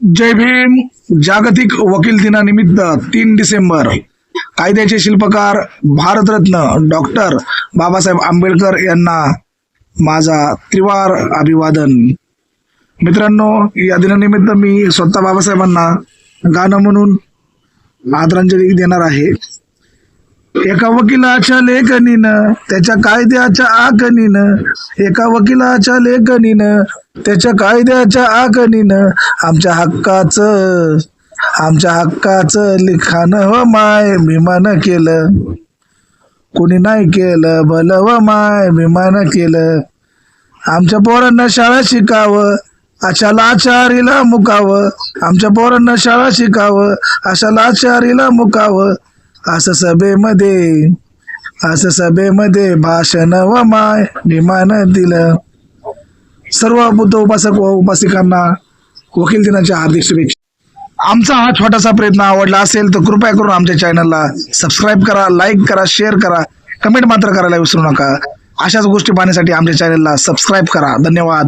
जय भीम. जागतिक वकील दिनानिमित्त तीन डिसेंबर. कायद्याचे शिल्पकार भारतरत्न डॉक्टर बाबासाहेब आंबेडकर यांना माझा त्रिवार अभिवादन. मित्रांनो या दिनानिमित्त मी स्वतः बाबासाहेबांना गाणं म्हणून आदरांजली देणार आहे. एका वकिलाच्या लेखनीनं त्याच्या कायद्याच्या आखणीनं एका वकिलाच्या लेखनीनं त्याच्या कायद्याच्या आखणीनं आमच्या हक्काचं आमच्या हक्काचं लिखाण व माय भीमानं केलं. कोणी नाही केलं भल व माय भीमानं केलं. आमच्या पोरांना शाळा शिकावं अशा लाचारीला मुकावं. आमच्या पोरांना शाळा शिकावं अशा लाचारीला मुकावं. असं सभेमध्ये असं सभेमध्ये भाषण व माय निमान दिलं. सर्व बुद्ध उपासक व उपासिकांना वकील दिनाच्या हार्दिक शुभेच्छा. आमचा हा छोटासा प्रयत्न आवडला असेल तर कृपया करून आमच्या चॅनलला सबस्क्राईब करा लाईक करा शेअर करा कमेंट मात्र करायला विसरू नका. अशाच गोष्टी पाहण्यासाठी आमच्या चॅनलला सबस्क्राईब करा. धन्यवाद.